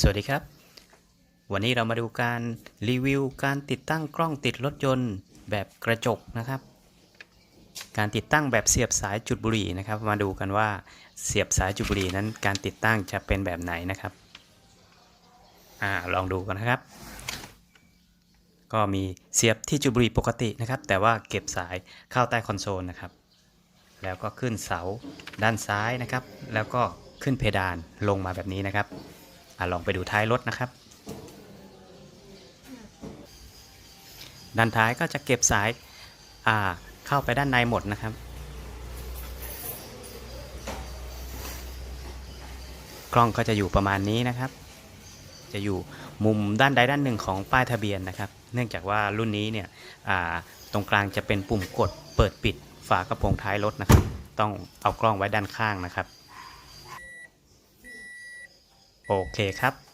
สวัสดีครับ วันนี้เรามาดูการรีวิวการติดตั้งกล้องติดรถยนต์แบบกระจกนะครับ การติดตั้งแบบเสียบสายจุดบุหรี่นะครับ มาดูกันว่าเสียบสายจุดบุหรี่นั้นการติดตั้งจะเป็นแบบไหนนะครับอ่าลองดูกันนะครับ ก็มีเสียบที่จุดบุหรี่ปกตินะครับ แต่ว่าเก็บสายเข้าใต้คอนโซลนะครับ แล้วก็ขึ้นเสาด้านซ้ายนะครับ แล้วก็ขึ้นเพดานลงมาแบบนี้นะครับ อลองไปดูท้ายรถนะครับ ด้านท้ายก็จะเก็บสายาเข้าไปด้านในหมดนะครับ กล้องก็จะอยู่ประมาณนี้นะครับ จะอยู่มุมด้านใดด้านหนึ่งของป้ายทะเบียนนะครับ เนื่องจากว่ารุ่นนี้เนี่ยตรงกลางจะเป็นปุ่มกดเปิดปิดฝากระโปรงท้ายรถนะครับ ต้องเอากล้องไว้ด้านข้างนะครับ โอเคครับ